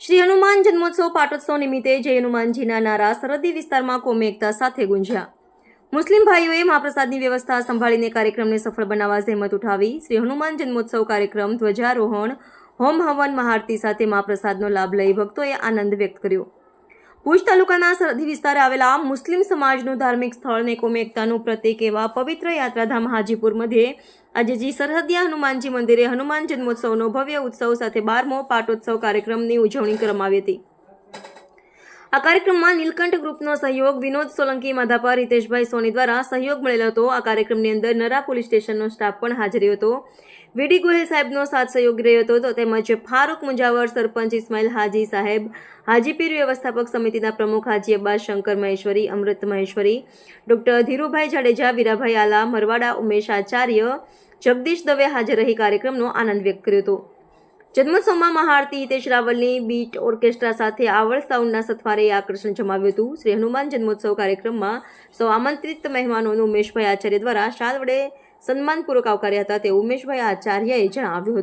શ્રી હનુમાન જન્મોત્સવ પાટોત્સવ નિમિત્તે જય હનુમાનજીના નારા સરહદી વિસ્તારમાં કોમી એકતા સાથે ગુંજ્યા. મુસ્લિમ ભાઈઓએ મહાપ્રસાદની વ્યવસ્થા સંભાળીને કાર્યક્રમને સફળ બનાવવા જહેમત ઉઠાવી શ્રી હનુમાન જન્મોત્સવ કાર્યક્રમ ધ્વજારોહણ, હોમ હવન મહાઆરતી સાથે મહાપ્રસાદનો લાભ લઈ ભક્તોએ આનંદ વ્યક્ત કર્યો. ભુજ તાલુકાના સરહદી વિસ્તારે આવેલા મુસ્લિમ સમાજનું ધાર્મિક સ્થળ અને કોમી એકતાનું પ્રતીક એવા પવિત્ર યાત્રાધામ હાજીપુર મધ્યે આજે જી સરહદિયા હનુમાનજી મંદિરે હનુમાન જન્મોત્સવનો ભવ્ય ઉત્સવ સાથે બારમો પાટોત્સવ કાર્યક્રમની ઉજવણી કરવામાં આવી હતી. આ કાર્યક્રમમાં નીલકંઠ ગ્રુપનો સહયોગ વિનોદ સોલંકી માધાપર હિતેશભાઈ સોની દ્વારા સહયોગ મળેલો હતો. આ કાર્યક્રમની અંદર નરા પોલીસ સ્ટેશનનો સ્ટાફ પણ હાજર હતો. વીડી ગોહિલ સાહેબનો સાથ સહયોગ રહ્યો હતો તો તેમજ ફારૂક મુંજાવર, સરપંચ ઇસ્માઇલ હાજી સાહેબ હાજીપીર વ્યવસ્થાપક સમિતિના પ્રમુખ હાજી અબ્બાસ, શંકર મહેશ્વરી, અમૃત મહેશ્વરી, ડોક્ટર ધીરુભાઈ જાડેજા, વીરાભાઈ આલા, મરવાડા ઉમેશ આચાર્ય જગદીશ દવે હાજર રહી કાર્યક્રમનો આનંદ વ્યક્ત કર્યો હતો. જન્મોત્સવમાં મહાઆરતી હિતેશ રાવલની બીટ ઓર્કેસ્ટ્રા સાથે આવળ સાઉન્ડના સથવારે આકર્ષણ જમાવ્યું હતું. શ્રી હનુમાન જન્મોત્સવ કાર્યક્રમમાં સૌ આમંત્રિત મહેમાનોનું ઉમેશભાઈ આચાર્ય દ્વારા શાલ વડે સન્માનપૂર્વક આવકાર્યા હતા તે ઉમેશભાઈ આચાર્યએ જણાવ્યું હતું.